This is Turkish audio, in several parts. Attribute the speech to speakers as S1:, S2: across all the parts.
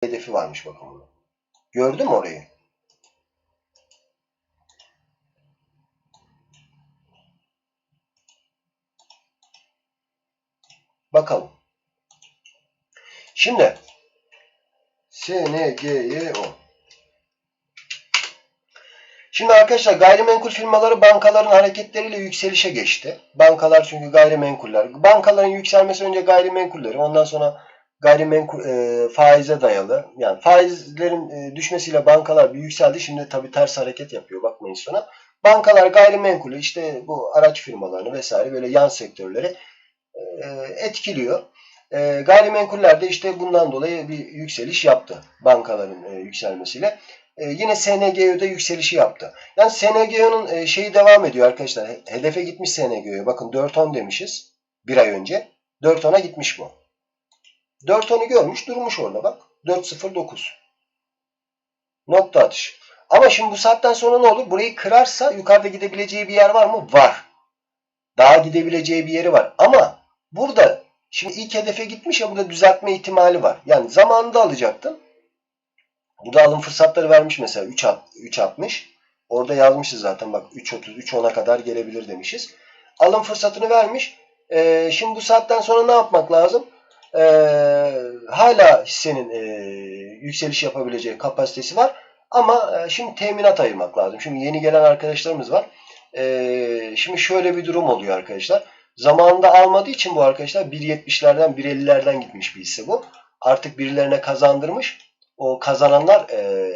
S1: hedefi varmış bakın bunu. Gördün mü orayı? Bakalım. Şimdi SNGYO Şimdi arkadaşlar gayrimenkul firmaları bankaların hareketleriyle yükselişe geçti. Bankalar çünkü gayrimenkuller. Bankaların yükselmesi önce gayrimenkulleri ondan sonra gayrimenkul e, faize dayalı. Yani faizlerin e, düşmesiyle bankalar bir yükseldi. Şimdi tabii ters hareket yapıyor bakmayın sonra. Bankalar gayrimenkulü işte bu araç firmalarını vesaire böyle yan sektörleri e, etkiliyor. E, gayrimenkuller de işte bundan dolayı bir yükseliş yaptı bankaların e, yükselmesiyle. E, yine SNGO'da yükselişi yaptı. Yani SNGO'nun e, şeyi devam ediyor arkadaşlar. He- Hedefe gitmiş SNGO'ya. Bakın 4.10 demişiz bir ay önce. 4.10'a gitmiş bu. 4.10'u görmüş durmuş orada bak. 4.09. Nokta atış. Ama şimdi bu saatten sonra ne olur? Burayı kırarsa yukarıda gidebileceği bir yer var mı? Var. Daha gidebileceği bir yeri var. Ama burada şimdi ilk hedefe gitmiş ya burada düzeltme ihtimali var. Yani zamanında alacaktım. Burada alım fırsatları vermiş mesela 3 at- 3.60. Orada yazmışız zaten bak 3.30 3.10'a kadar gelebilir demişiz. Alım fırsatını vermiş. Ee, şimdi bu saatten sonra ne yapmak lazım? Ee, hala hissenin e, yükseliş yapabileceği kapasitesi var. Ama e, şimdi teminat ayırmak lazım. Şimdi yeni gelen arkadaşlarımız var. Ee, şimdi şöyle bir durum oluyor arkadaşlar. Zamanında almadığı için bu arkadaşlar 1.70'lerden 1.50'lerden gitmiş bir hisse bu. Artık birilerine kazandırmış. O kazananlar e,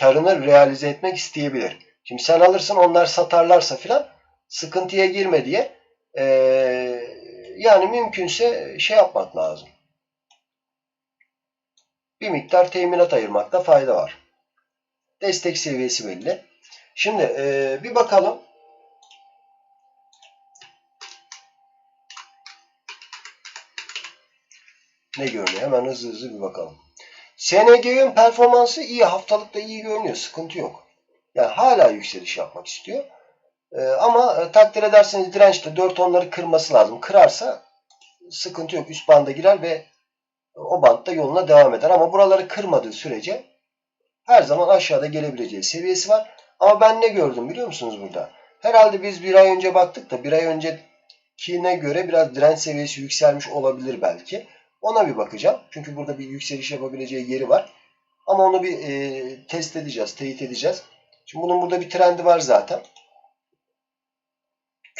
S1: karını realize etmek isteyebilir. Şimdi sen alırsın onlar satarlarsa filan sıkıntıya girme diye e, yani mümkünse şey yapmak lazım. Bir miktar teminat ayırmakta fayda var. Destek seviyesi belli. Şimdi e, bir bakalım. Ne görünüyor? Hemen hızlı hızlı bir bakalım. SNG'nin performansı iyi. Haftalıkta iyi görünüyor. Sıkıntı yok. Yani hala yükseliş yapmak istiyor. Ee, ama e, takdir ederseniz dirençte 4 onları kırması lazım. Kırarsa sıkıntı yok. Üst banda girer ve o bantta yoluna devam eder. Ama buraları kırmadığı sürece her zaman aşağıda gelebileceği seviyesi var. Ama ben ne gördüm biliyor musunuz burada? Herhalde biz bir ay önce baktık da bir ay öncekine göre biraz direnç seviyesi yükselmiş olabilir belki. Ona bir bakacağım. Çünkü burada bir yükseliş yapabileceği yeri var. Ama onu bir e, test edeceğiz, teyit edeceğiz. Şimdi bunun burada bir trendi var zaten.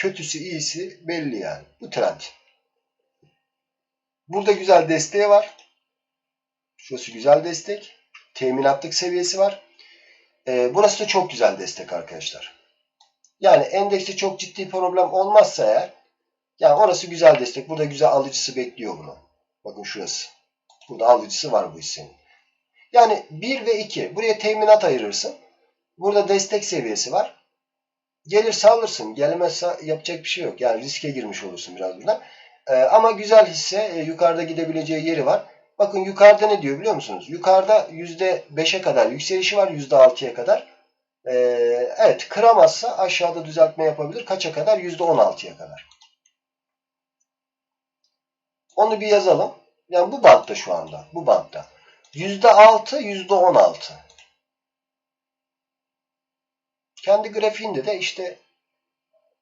S1: Kötüsü iyisi belli yani. Bu trend. Burada güzel desteği var. Şurası güzel destek. Teminatlık seviyesi var. E, burası da çok güzel destek arkadaşlar. Yani endekste çok ciddi problem olmazsa eğer yani orası güzel destek. Burada güzel alıcısı bekliyor bunu. Bakın şurası. Burada alıcısı var bu hissenin. Yani 1 ve 2. Buraya teminat ayırırsın. Burada destek seviyesi var. Gelirse alırsın. Gelmezse yapacak bir şey yok. Yani riske girmiş olursun biraz buradan. Ee, ama güzel hisse e, yukarıda gidebileceği yeri var. Bakın yukarıda ne diyor biliyor musunuz? Yukarıda %5'e kadar yükselişi var. %6'ya kadar. Ee, evet kıramazsa aşağıda düzeltme yapabilir. Kaça kadar? %16'ya kadar. Onu bir yazalım. Yani bu bantta şu anda. Bu bantta. %6, %16. Kendi grafiğinde de işte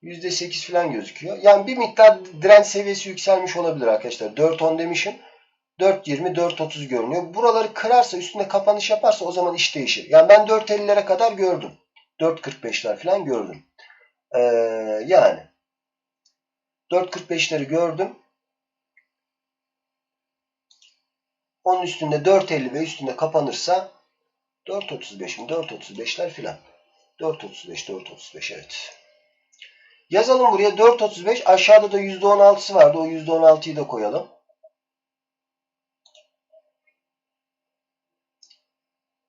S1: %8 falan gözüküyor. Yani bir miktar direnç seviyesi yükselmiş olabilir arkadaşlar. 4.10 demişim. 4.20, 4.30 görünüyor. Buraları kırarsa, üstünde kapanış yaparsa o zaman iş değişir. Yani ben 4.50'lere kadar gördüm. 4.45'ler falan gördüm. Ee, yani 4.45'leri gördüm. Onun üstünde 4.50 ve üstünde kapanırsa 4.35 mi? 4.35'ler filan. 4.35, 4.35 evet. Yazalım buraya 4.35. Aşağıda da %16'sı vardı. O %16'yı da koyalım.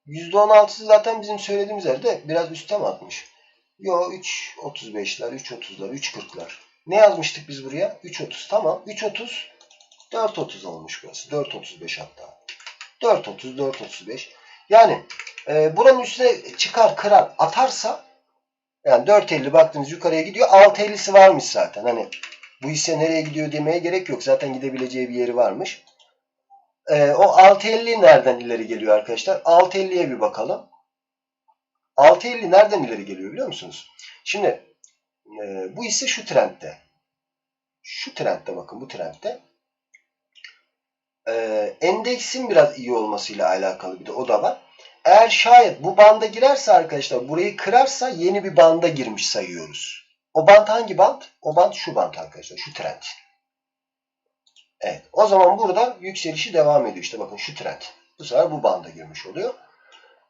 S1: %16'sı zaten bizim söylediğimiz yerde biraz üstte mi atmış? Yo 3.35'ler, 3.30'lar, 3.40'lar. Ne yazmıştık biz buraya? 3.30 tamam. 3.30 4.30 olmuş burası. 4.35 hatta. 4.30, 4.35. Yani e, buranın üstüne çıkar, kırar, atarsa yani 4.50 baktınız yukarıya gidiyor. 6.50'si varmış zaten. Hani bu hisse nereye gidiyor demeye gerek yok. Zaten gidebileceği bir yeri varmış. Ee, o 6.50 nereden ileri geliyor arkadaşlar? 6.50'ye bir bakalım. 6.50 nereden ileri geliyor biliyor musunuz? Şimdi e, bu ise şu trendde. Şu trendde bakın bu trendde. E, endeksin biraz iyi olmasıyla alakalı bir de o da var. Eğer şayet bu banda girerse arkadaşlar burayı kırarsa yeni bir banda girmiş sayıyoruz. O band hangi band? O band şu band arkadaşlar. Şu trend. Evet. O zaman burada yükselişi devam ediyor. İşte bakın şu trend. Bu sefer bu banda girmiş oluyor.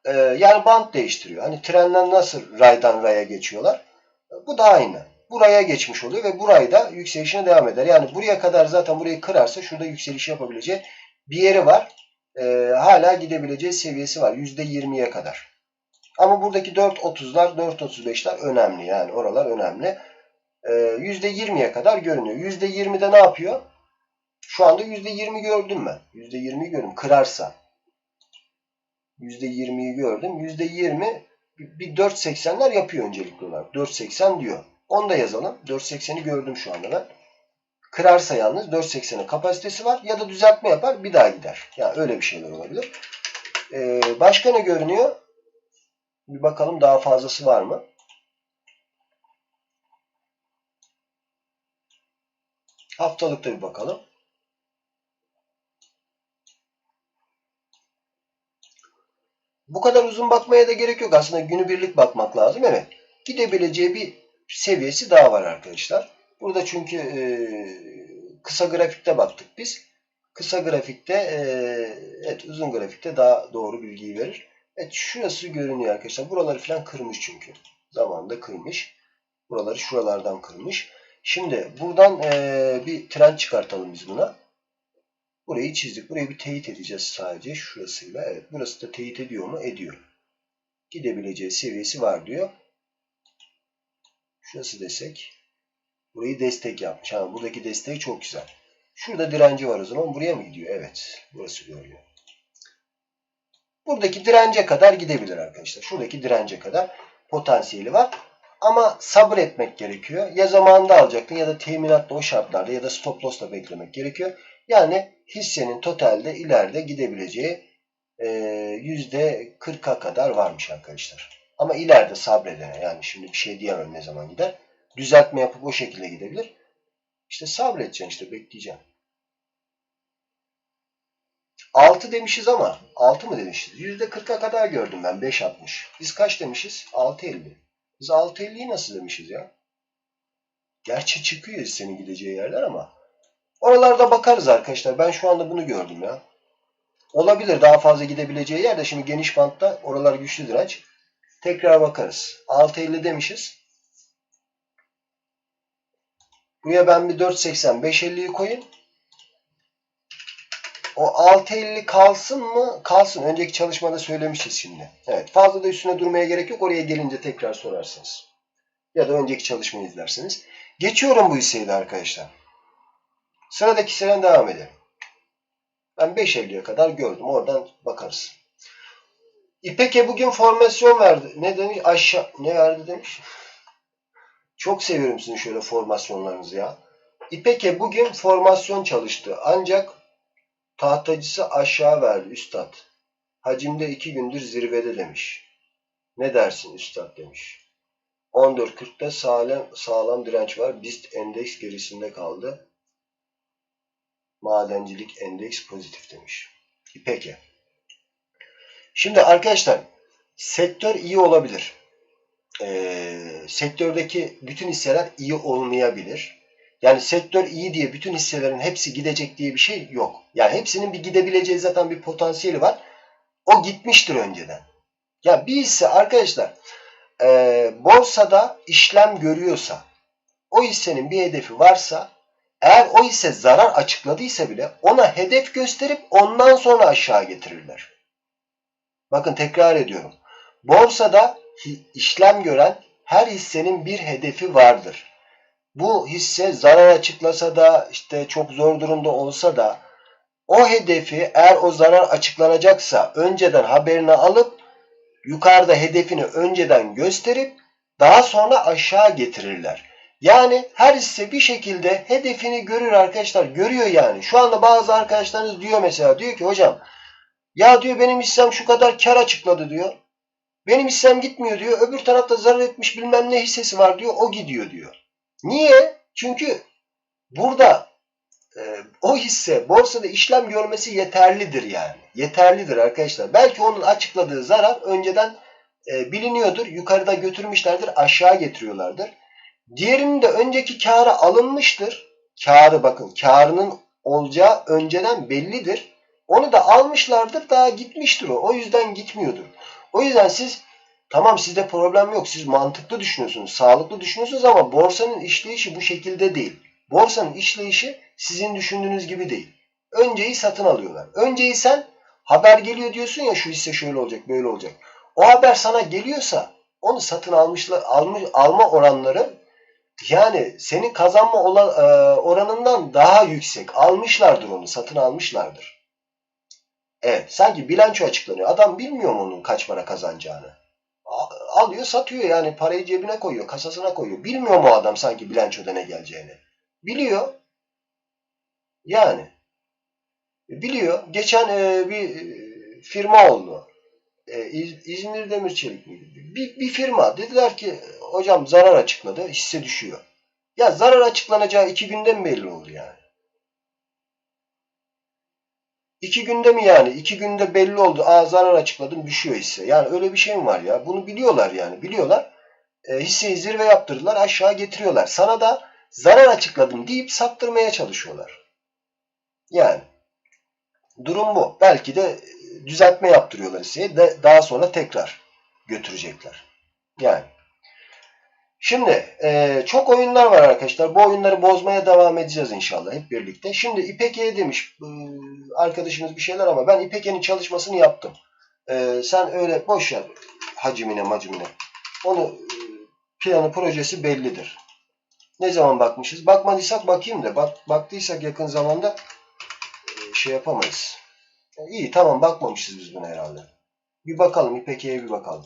S1: Ee, yani band değiştiriyor. Hani trenler nasıl raydan raya geçiyorlar. Bu da aynı. Buraya geçmiş oluyor ve burayı da yükselişine devam eder. Yani buraya kadar zaten burayı kırarsa şurada yükseliş yapabileceği bir yeri var. Ee, hala gidebileceği seviyesi var. %20'ye kadar. Ama buradaki 4.30'lar, 4.35'ler önemli. Yani oralar önemli. Ee, %20'ye kadar görünüyor. %20'de ne yapıyor? Şu anda %20 gördüm ben. %20'yi gördüm. Kırarsa. %20'yi gördüm. %20 bir 4.80'ler yapıyor öncelikli olarak. 4.80 diyor. Onu da yazalım. 4.80'i gördüm şu anda ben. Kırarsa yalnız 4.80'e kapasitesi var. Ya da düzeltme yapar bir daha gider. Yani öyle bir şeyler olabilir. Ee, başka ne görünüyor? Bir bakalım daha fazlası var mı? Haftalıkta bir bakalım. Bu kadar uzun bakmaya da gerek yok. Aslında günübirlik bakmak lazım. Evet. Gidebileceği bir seviyesi daha var arkadaşlar. Burada çünkü e, kısa grafikte baktık biz. Kısa grafikte e, evet uzun grafikte daha doğru bilgiyi verir. Evet şurası görünüyor arkadaşlar. Buraları falan kırmış çünkü. Zamanında kırmış. Buraları şuralardan kırmış. Şimdi buradan e, bir trend çıkartalım biz buna. Burayı çizdik. Burayı bir teyit edeceğiz sadece şurasıyla. Evet burası da teyit ediyor mu? Ediyor. Gidebileceği seviyesi var diyor. Şurası desek. Burayı destek yapmış. Ha, buradaki desteği çok güzel. Şurada direnci var o zaman. Buraya mı gidiyor? Evet. Burası görüyor. Buradaki dirence kadar gidebilir arkadaşlar. Şuradaki dirence kadar potansiyeli var. Ama sabır etmek gerekiyor. Ya zamanında alacaktın ya da teminatla o şartlarda ya da stop loss'la beklemek gerekiyor. Yani hissenin totalde ileride gidebileceği %40'a kadar varmış arkadaşlar. Ama ileride sabredene yani şimdi bir şey diyemem ne zaman gider. Düzeltme yapıp o şekilde gidebilir. İşte sabredeceksin işte bekleyeceğim. 6 demişiz ama 6 mı demişiz? %40'a kadar gördüm ben 5.60. Biz kaç demişiz? 6.50. Biz 6.50'yi nasıl demişiz ya? Gerçi çıkıyor senin gideceği yerler ama oralarda bakarız arkadaşlar. Ben şu anda bunu gördüm ya. Olabilir daha fazla gidebileceği yerde. Şimdi geniş bantta oralar güçlü direnç. Tekrar bakarız. 6.50 demişiz. Buraya ben bir 4.80 5.50'yi koyayım. O 6.50 kalsın mı? Kalsın. Önceki çalışmada söylemişiz şimdi. Evet. Fazla da üstüne durmaya gerek yok. Oraya gelince tekrar sorarsınız. Ya da önceki çalışmayı izlersiniz. Geçiyorum bu hisseyi arkadaşlar. Sıradaki hisseden devam edelim. Ben 5.50'ye kadar gördüm. Oradan bakarız. İpek'e bugün formasyon verdi. Ne demiş? Aşağı ne verdi demiş. Çok seviyorum sizin şöyle formasyonlarınızı ya. İpek'e bugün formasyon çalıştı. Ancak tahtacısı aşağı verdi üstad. Hacimde iki gündür zirvede demiş. Ne dersin üstad demiş. 14.40'da sağlam, sağlam direnç var. BIST endeks gerisinde kaldı. Madencilik endeks pozitif demiş. İpek'e. Şimdi arkadaşlar sektör iyi olabilir. Ee, sektördeki bütün hisseler iyi olmayabilir. Yani sektör iyi diye bütün hisselerin hepsi gidecek diye bir şey yok. Yani hepsinin bir gidebileceği zaten bir potansiyeli var. O gitmiştir önceden. Ya bir hisse arkadaşlar e, borsada işlem görüyorsa o hissenin bir hedefi varsa eğer o hisse zarar açıkladıysa bile ona hedef gösterip ondan sonra aşağı getirirler. Bakın tekrar ediyorum. Borsada işlem gören her hissenin bir hedefi vardır. Bu hisse zarar açıklasa da işte çok zor durumda olsa da o hedefi eğer o zarar açıklanacaksa önceden haberini alıp yukarıda hedefini önceden gösterip daha sonra aşağı getirirler. Yani her hisse bir şekilde hedefini görür arkadaşlar. Görüyor yani. Şu anda bazı arkadaşlarınız diyor mesela diyor ki hocam ya diyor benim hissem şu kadar kar açıkladı diyor. Benim hissem gitmiyor diyor. Öbür tarafta zarar etmiş bilmem ne hissesi var diyor. O gidiyor diyor. Niye? Çünkü burada e, o hisse borsada işlem görmesi yeterlidir yani. Yeterlidir arkadaşlar. Belki onun açıkladığı zarar önceden e, biliniyordur. Yukarıda götürmüşlerdir. Aşağı getiriyorlardır. Diğerinin de önceki kârı alınmıştır. Kârı bakın kârının olacağı önceden bellidir. Onu da almışlardır daha gitmiştir o. O yüzden gitmiyordur. O yüzden siz tamam sizde problem yok. Siz mantıklı düşünüyorsunuz, sağlıklı düşünüyorsunuz ama borsanın işleyişi bu şekilde değil. Borsanın işleyişi sizin düşündüğünüz gibi değil. Önceyi satın alıyorlar. Önceyi sen haber geliyor diyorsun ya şu hisse şöyle olacak, böyle olacak. O haber sana geliyorsa onu satın almışlar, almış, alma oranları yani senin kazanma oranından daha yüksek. Almışlardır onu, satın almışlardır. Evet, sanki bilanço açıklanıyor. Adam bilmiyor mu onun kaç para kazanacağını? Alıyor, satıyor yani parayı cebine koyuyor, kasasına koyuyor. Bilmiyor mu adam sanki bilançoda ne geleceğini? Biliyor. Yani. Biliyor. Geçen e, bir firma oldu. E, İzmir Demir Çelik miydi? Bir, bir firma. Dediler ki hocam zarar açıkladı. Hisse düşüyor. Ya zarar açıklanacağı iki günde mi belli oldu yani? İki günde mi yani? İki günde belli oldu. Aa zarar açıkladım düşüyor hisse. Yani öyle bir şey mi var ya? Bunu biliyorlar yani. Biliyorlar. E, hisseyi zirve yaptırdılar. Aşağı getiriyorlar. Sana da zarar açıkladım deyip sattırmaya çalışıyorlar. Yani durum bu. Belki de düzeltme yaptırıyorlar hisseye. De, daha sonra tekrar götürecekler. Yani. Şimdi e, çok oyunlar var arkadaşlar. Bu oyunları bozmaya devam edeceğiz inşallah hep birlikte. Şimdi İPK'ye demiş e, arkadaşımız bir şeyler ama ben İPK'nin çalışmasını yaptım. E, sen öyle boş ver hacimine macimine. Onu e, planı projesi bellidir. Ne zaman bakmışız? Bakmadıysak bakayım da. Bak, baktıysak yakın zamanda e, şey yapamayız. İyi tamam bakmamışız biz buna herhalde. Bir bakalım İPK'ye bir bakalım.